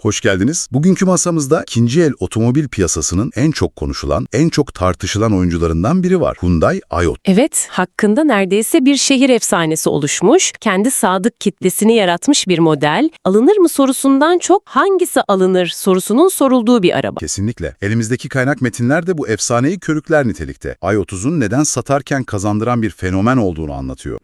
Hoş geldiniz. Bugünkü masamızda ikinci el otomobil piyasasının en çok konuşulan, en çok tartışılan oyuncularından biri var. Hyundai Ioniq. Evet, hakkında neredeyse bir şehir efsanesi oluşmuş, kendi sadık kitlesini yaratmış bir model, alınır mı sorusundan çok hangisi alınır sorusunun sorulduğu bir araba. Kesinlikle. Elimizdeki kaynak metinler de bu efsaneyi körükler nitelikte. i30'un neden satarken kazandıran bir fenomen olduğunu anlatıyor.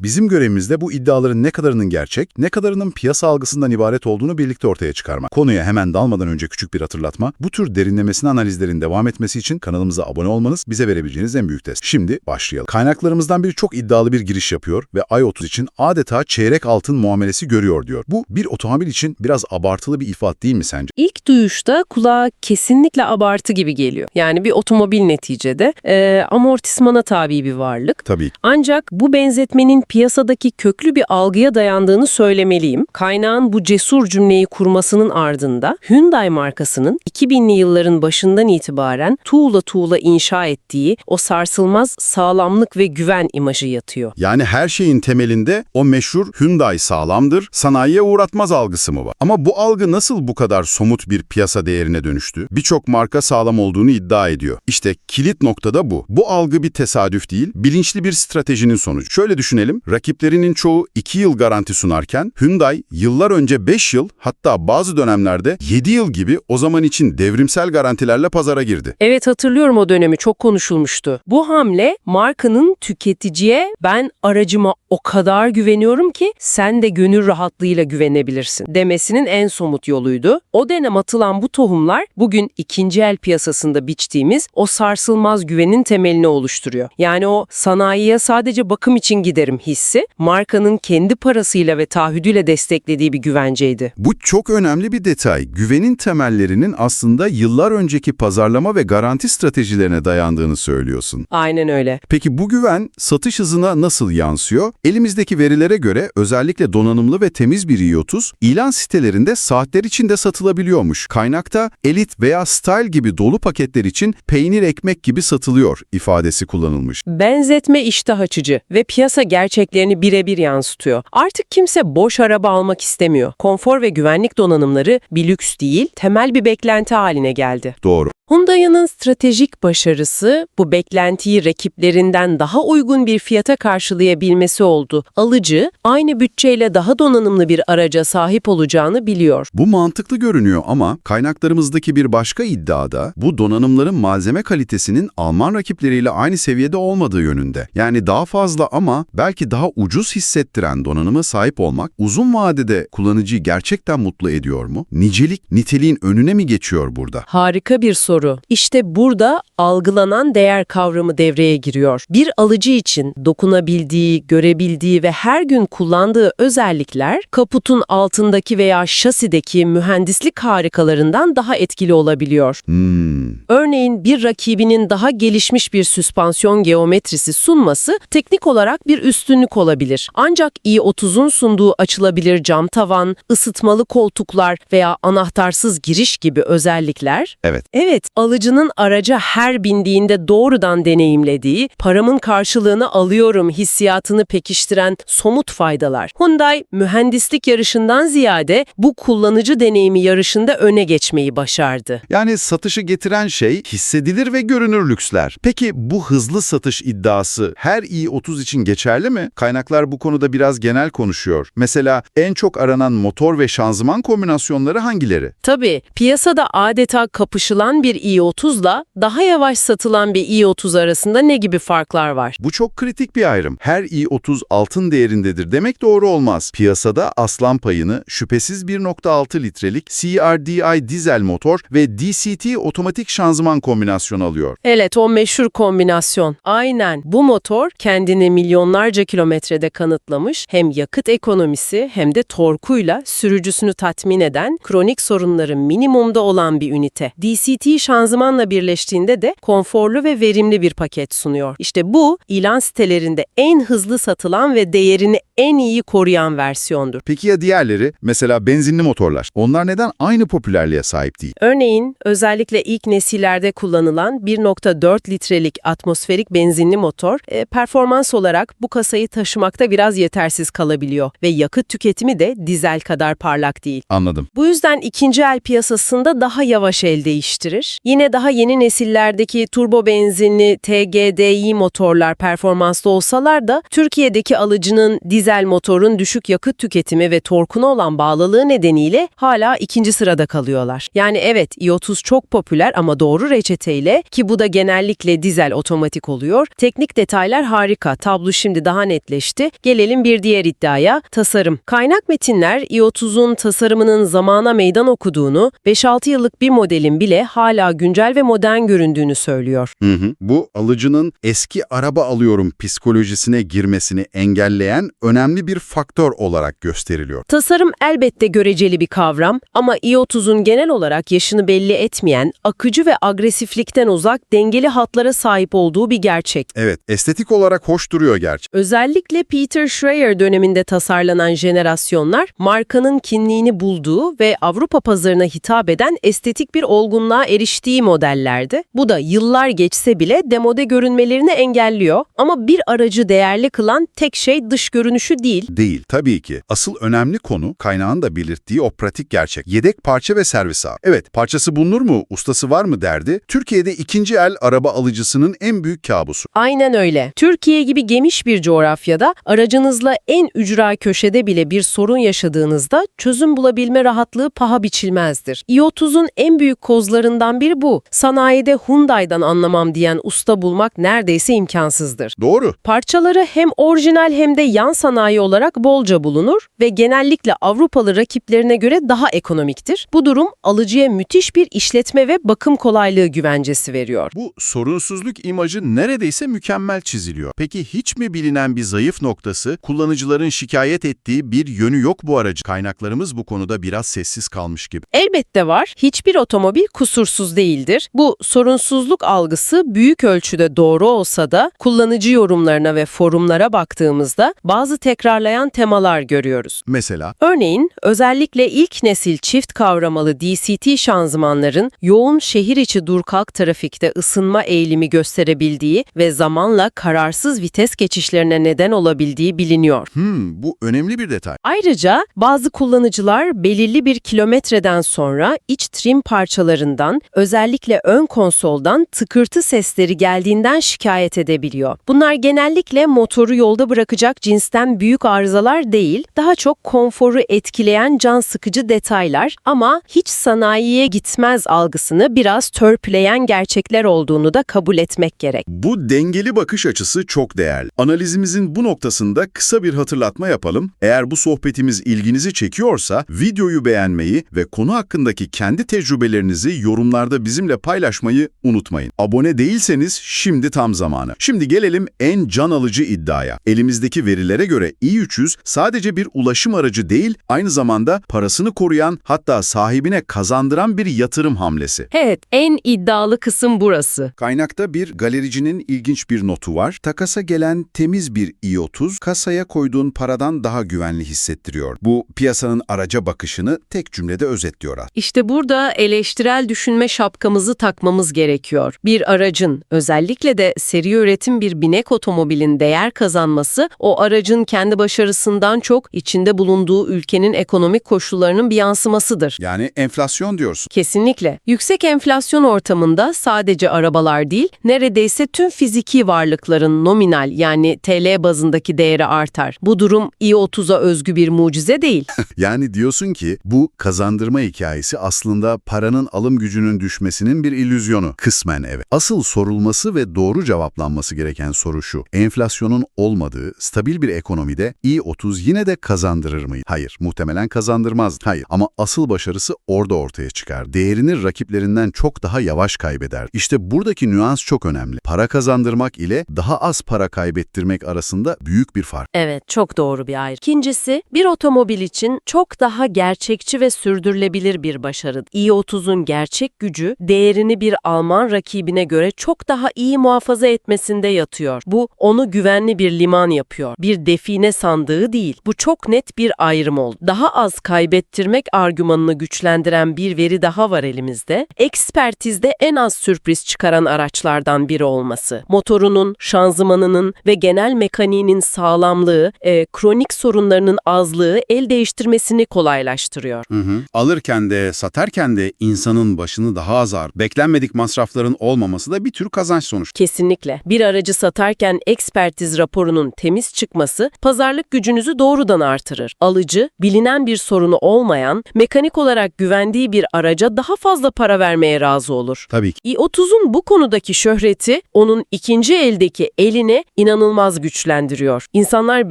Bizim görevimiz de bu iddiaların ne kadarının gerçek, ne kadarının piyasa algısından ibaret olduğunu birlikte ortaya çıkarmak. Konuya hemen dalmadan önce küçük bir hatırlatma. Bu tür derinlemesine analizlerin devam etmesi için kanalımıza abone olmanız bize verebileceğiniz en büyük destek. Şimdi başlayalım. Kaynaklarımızdan biri çok iddialı bir giriş yapıyor ve i30 için adeta çeyrek altın muamelesi görüyor diyor. Bu bir otomobil için biraz abartılı bir ifade değil mi sence? İlk duyuşta kulağa kesinlikle abartı gibi geliyor. Yani bir otomobil neticede e, amortismana tabi bir varlık. Tabii. Ancak bu benzetmenin piyasadaki köklü bir algıya dayandığını söylemeliyim. Kaynağın bu cesur cümleyi kurmasının ardında Hyundai markasının 2000'li yılların başından itibaren tuğla tuğla inşa ettiği o sarsılmaz sağlamlık ve güven imajı yatıyor. Yani her şeyin temelinde o meşhur Hyundai sağlamdır, sanayiye uğratmaz algısı mı var? Ama bu algı nasıl bu kadar somut bir piyasa değerine dönüştü? Birçok marka sağlam olduğunu iddia ediyor. İşte kilit noktada bu. Bu algı bir tesadüf değil, bilinçli bir stratejinin sonucu. Şöyle düşünelim, rakiplerinin çoğu 2 yıl garanti sunarken Hyundai yıllar önce 5 yıl hatta bazı dönemlerde 7 yıl gibi o zaman için devrimsel garantilerle pazara girdi. Evet hatırlıyorum o dönemi çok konuşulmuştu. Bu hamle markanın tüketiciye ben aracıma o kadar güveniyorum ki sen de gönül rahatlığıyla güvenebilirsin demesinin en somut yoluydu. O dönem atılan bu tohumlar bugün ikinci el piyasasında biçtiğimiz o sarsılmaz güvenin temelini oluşturuyor. Yani o sanayiye sadece bakım için giderim hissi markanın kendi parasıyla ve taahhüdüyle desteklediği bir güvenceydi. Bu çok önemli bir detay. Güvenin temellerinin aslında yıllar önceki pazarlama ve garanti stratejilerine dayandığını söylüyorsun. Aynen öyle. Peki bu güven satış hızına nasıl yansıyor? Elimizdeki verilere göre özellikle donanımlı ve temiz bir i30 ilan sitelerinde saatler içinde satılabiliyormuş. Kaynakta elit veya style gibi dolu paketler için peynir ekmek gibi satılıyor ifadesi kullanılmış. Benzetme iştah açıcı ve piyasa gerçeklerini birebir yansıtıyor. Artık kimse boş araba almak istemiyor. Konfor ve güvenlik donanımları bir lüks değil, temel bir beklenti haline geldi. Doğru. Hyundai'nin stratejik başarısı bu beklentiyi rakiplerinden daha uygun bir fiyata karşılayabilmesi oldu. Alıcı aynı bütçeyle daha donanımlı bir araca sahip olacağını biliyor. Bu mantıklı görünüyor ama kaynaklarımızdaki bir başka iddiada bu donanımların malzeme kalitesinin Alman rakipleriyle aynı seviyede olmadığı yönünde. Yani daha fazla ama belki daha ucuz hissettiren donanıma sahip olmak uzun vadede kullanıcıyı gerçekten mutlu ediyor mu? Nicelik niteliğin önüne mi geçiyor burada? Harika bir soru. İşte burada algılanan değer kavramı devreye giriyor. Bir alıcı için dokunabildiği, görebildiği ve her gün kullandığı özellikler kaputun altındaki veya şasideki mühendislik harikalarından daha etkili olabiliyor. Hmm. Örneğin bir rakibinin daha gelişmiş bir süspansiyon geometrisi sunması teknik olarak bir üstünlük olabilir. Ancak i30'un sunduğu açılabilir cam tavan, ısıtmalı koltuklar veya anahtarsız giriş gibi özellikler Evet. Evet, alıcının araca her bindiğinde doğrudan deneyimlediği, paramın karşılığını alıyorum hissiyatını pekiştiren somut faydalar. Hyundai, mühendislik yarışından ziyade bu kullanıcı deneyimi yarışında öne geçmeyi başardı. Yani satışı getiren şey hissedilir ve görünür lüksler. Peki bu hızlı satış iddiası her i30 için geçerli mi? Kaynaklar bu konuda biraz genel konuşuyor. Mesela en çok aranan motor ve şanzıman kombinasyonları hangileri? Tabii, piyasada adeta kapışılan bir i30'la daha yavaş satılan bir i30 arasında ne gibi farklar var? Bu çok kritik bir ayrım. Her i30 altın değerindedir demek doğru olmaz. Piyasada aslan payını şüphesiz 1.6 litrelik CRDI dizel motor ve DCT otomatik şanzıman kombinasyonu alıyor. Evet o meşhur kombinasyon. Aynen bu motor kendini milyonlarca kilometrede kanıtlamış hem yakıt ekonomisi hem de torkuyla sürücüsünü tatmin eden kronik sorunları minimumda olan bir ünite. DCT şanzımanla birleştiğinde de konforlu ve verimli bir paket sunuyor. İşte bu ilan sitelerinde en hızlı satılan ve değerini en iyi koruyan versiyondur. Peki ya diğerleri? Mesela benzinli motorlar. Onlar neden aynı popülerliğe sahip değil? Örneğin özellikle ilk nesillerde kullanılan 1.4 litrelik atmosferik benzinli motor e, performans olarak bu kasayı taşımakta biraz yetersiz kalabiliyor ve yakıt tüketimi de dizel kadar parlak değil. Anladım. Bu yüzden ikinci el piyasasında daha yavaş el değiştirir. Yine daha yeni nesillerdeki turbo benzinli TGDI motorlar performanslı olsalar da Türkiye'deki alıcının dizel motorun düşük yakıt tüketimi ve torkuna olan bağlılığı nedeniyle hala ikinci sırada kalıyorlar. Yani evet i30 çok popüler ama doğru reçeteyle ki bu da genellikle dizel otomatik oluyor. Teknik detaylar harika. Tablo şimdi daha netleşti. Gelelim bir diğer iddiaya. Tasarım. Kaynak metinler i30'un tasarımının zamana meydan okuduğunu, 5-6 yıllık bir modelin bile hala güncel ve modern göründüğünü söylüyor. Hı hı. Bu alıcının eski araba alıyorum psikolojisine girmesini engelleyen önemli bir faktör olarak gösteriliyor. Tasarım elbette göreceli bir kavram ama i30'un genel olarak yaşını belli etmeyen, akıcı ve agresiflikten uzak dengeli hatlara sahip olduğu bir gerçek. Evet, estetik olarak hoş duruyor gerçi. Özellikle Peter Schreier döneminde tasarlanan jenerasyonlar markanın kimliğini bulduğu ve Avrupa pazarına hitap eden estetik bir olgunluğa eriştiği modellerdi. Bu da yıllar geçse bile demode görünmelerini engelliyor ama bir aracı değerli kılan tek şey dış görünüşü değil. Değil, tabii ki. Asıl önemli konu kaynağın da belirttiği o pratik gerçek. Yedek parça ve servis ağı. Evet, parçası bulunur mu, ustası var mı derdi. Türkiye'de ikinci el araba alıcısının en büyük kabusu. Aynen öyle. Türkiye gibi geniş bir coğrafyada aracınızla en ücra köşede bile bir sorun yaşadığınızda çözüm bulabilme rahatlığı paha biçilmezdir. i30'un en büyük kozlarından biri bu. Sanayide Hyundai'dan anlamam diyen usta bulmak neredeyse imkansızdır. Doğru. Parçaları hem orijinal hem de yan sanayi olarak bolca bulunur ve genellikle Avrupalı rakiplerine göre daha ekonomiktir. Bu durum alıcıya müthiş bir işletme ve bakım kolaylığı güvencesi veriyor. Bu sorunsuzluk imajı neredeyse mükemmel çiziliyor. Peki hiç mi bilinen bir zayıf noktası, kullanıcıların şikayet ettiği bir yönü yok bu aracı? Kaynaklarımız bu konuda biraz sessiz kalmış gibi. Elbette var. Hiçbir otomobil kusursuz değildir. Bu sorunsuzluk algısı büyük ölçüde doğru olsa da kullanıcı yorumlarına ve forumlara baktığımızda bazı tekrarlayan temalar görüyoruz. Mesela Örneğin özellikle ilk nesil çift kavramalı DCT şanzımanların yoğun şehir içi dur-kalk trafikte ısınma eğilimi gösterebildiği ve zamanla kararsız vites geçişlerine neden olabildiği biliniyor. hmm, bu önemli bir detay. Ayrıca bazı kullanıcılar belirli bir kilometreden sonra iç trim parçalarından, özellikle ön konsoldan tıkırtı sesleri geldiğinden şikayet edebiliyor. Bunlar genellikle motoru yolda bırakacak cinsten büyük arızalar değil, daha çok konforu etkileyen can sıkıcı detaylar ama hiç sanayiye gitmez algısını biraz törpüleyen gerçekler olduğunu da kabul etmek gerek. Bu dengeli bakış açısı çok değerli. Analizimizin bu noktasında kısa bir hatırlatma yapalım. Eğer bu sohbetimiz ilginizi çekiyorsa videoyu beğenmeyi ve konu hakkındaki kendi tecrübelerinizi yorumlarda bizimle paylaşmayı unutmayın. Abone değilseniz şimdi tam zamanı. Şimdi gelelim en can alıcı iddiaya. Elimizdeki verilere göre i300 sadece bir ulaşım aracı değil, aynı zamanda parasını koruyan hatta sahibine kazandıran bir yatırım hamlesi. Evet, en iddialı kısım burası. Kaynakta bir galericinin ilginç bir notu var. Takasa gelen temiz bir i30 kasaya koyduğun paradan daha güvenli hissettiriyor. Bu piyasanın araca bakışını tek cümlede özetliyor. İşte burada eleştirel düşünme şapkamızı takmamız gerekiyor. Bir aracın, özellikle de seri üretim bir binek otomobilin değer kazanması, o aracın kendi başarısından çok içinde bulunduğu ülkenin ekonomik koşullarının bir yansımasıdır. Yani enflasyon diyorsun. Kesinlikle. Yüksek enflasyon ortamında sadece arabalar değil, neredeyse tüm fiziki varlıkların nominal yani TL bazındaki değeri artar. Bu durum i30'a özgü bir mucize değil. Yani diyorsun ki bu kazandırma hikayesi aslında paranın alım gücünün düşmesinin bir illüzyonu. Kısmen evet. Asıl sorulması ve doğru cevaplanması gereken soru şu. Enflasyonun olmadığı stabil bir ekonomide i30 yine de kazandırır mı? Hayır. Muhtemelen kazandırmaz. Hayır. Ama asıl başarısı orada ortaya çıkar. Değerini rakiplerinden çok daha yavaş kaybeder. İşte buradaki nüans çok önemli. Para kazandırmak ile daha az para kaybettirmek arasında büyük bir fark. Evet, çok doğru bir ayrı. İkincisi, bir otomobil için çok daha gerçekçi ve sürdürülebilir bir başarı. i30'un gerçek gücü, değerini bir Alman rakibine göre çok daha iyi muhafaza etmesinde yatıyor. Bu, onu güvenli bir liman yapıyor. Bir define sandığı değil. Bu çok net bir ayrım oldu. Daha az kaybettirmek argümanını güçlendiren bir veri daha var elimizde. Ekspertizde en az sürpriz çıkaran araçlardan biri olması. Motorunun, şanzımanının ve genel mekaniğinin sağlamlığı, e, kronik sorunlarının azlığı el değiştirmesini kolaylaştırıyor. Hı hı. Alırken de satarken de insanın başını daha azar, beklenmedik masrafların olmaması da bir tür kazanç sonuçta. Kesinlikle. Bir aracı satarken ekspertiz raporunun temiz çıkması pazarlık gücünüzü doğrudan artırır. Alıcı, bilinen bir sorunu olmayan, mekanik olarak güvendiği bir araca daha fazla para vermeye razı olur. Tabii ki. i30'un bu konudaki şöhreti onun ikinci eldeki elini inanılmaz güçlendiriyor. İnsanlar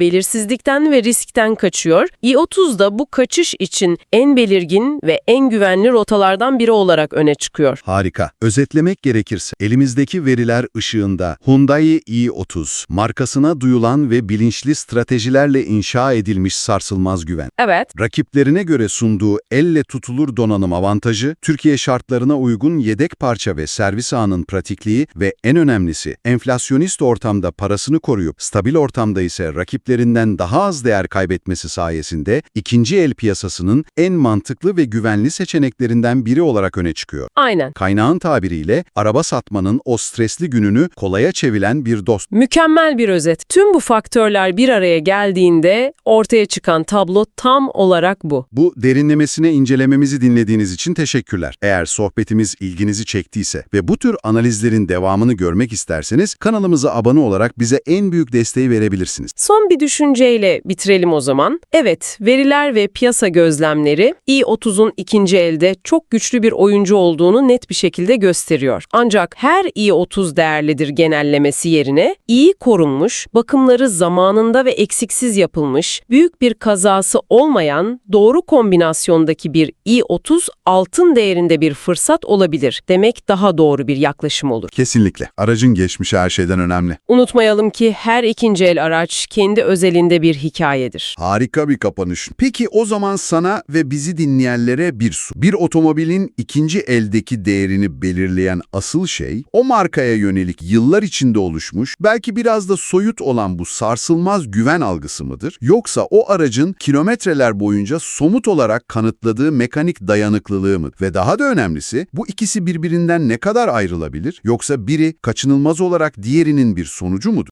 belirsizlikten ve riskten kaçıyor. i30 da bu kaçış için en belirgin ve en güvenli rotalardan biri olarak öne çıkıyor. Harika. Özetlemek gerekirse elimizdeki veriler ışığında Hyundai i30 markasına duyulan ve bilinçli stratejilerle inşa edilmiş sarsılmaz güven. Evet, Rakiplerine göre sunduğu elle tutulur donanım avantajı, Türkiye şartlarına uygun yedek parça ve servis ağının pratikliği ve en önemlisi enflasyonist ortamda parasını koruyup stabil ortamda ise rakiplerinden daha az değer kaybetmesi sayesinde ikinci el piyasasının en mantıklı ve güvenli seçeneklerinden biri olarak öne çıkıyor. Aynen. Kaynağın tabiriyle araba satmanın o stresli gününü kolaya çeviren bir dost. Mükemmel bir özet. Tüm bu faktörler bir araya geldiğinde ortaya çıkan tablo tam olarak bu. Bu derinlemesine incelememizi dinlediğiniz için teşekkürler. Eğer sohbetimiz ilginizi çektiyse ve bu tür analizlerin devamını görmek isterseniz kanalımıza abone olarak bize en büyük desteği verebilirsiniz. Son bir düşünceyle bitirelim o zaman. Evet, veriler ve piyasa gözlemleri i30'un ikinci elde çok güçlü bir oyuncu olduğunu net bir şekilde gösteriyor. Ancak her i30 değerlidir genellemesi yerine iyi korunmuş, bakımları zamanında ve eksiksiz yapılmış, büyük bir kazası olmayan doğru kombinasyondaki bir i30 altın değerinde bir fırsat olabilir demek daha doğru bir yaklaşım olur. Kesinlikle. Aracın geçmişi her şeyden önemli. Unutmayalım ki her ikinci el araç kendi özelinde bir hikayedir. Harika bir kapanış. Peki o zaman sana ve bizi dinleyenlere bir su. Bir otomobilin ikinci eldeki değerini belirleyen asıl şey, o markaya yönelik yıllar içinde oluşmuş, belki biraz da soyut olan bu sarsılmaz güven algısı mıdır? Yoksa o aracın kilometreler boyunca somut olarak kanıtladığı mekanik dayanıklılığı mı? Ve daha da önemlisi, bu ikisi birbirinden ne kadar ayrılabilir? Yoksa biri kaçınılmaz olarak diğerinin bir sonucu mudur?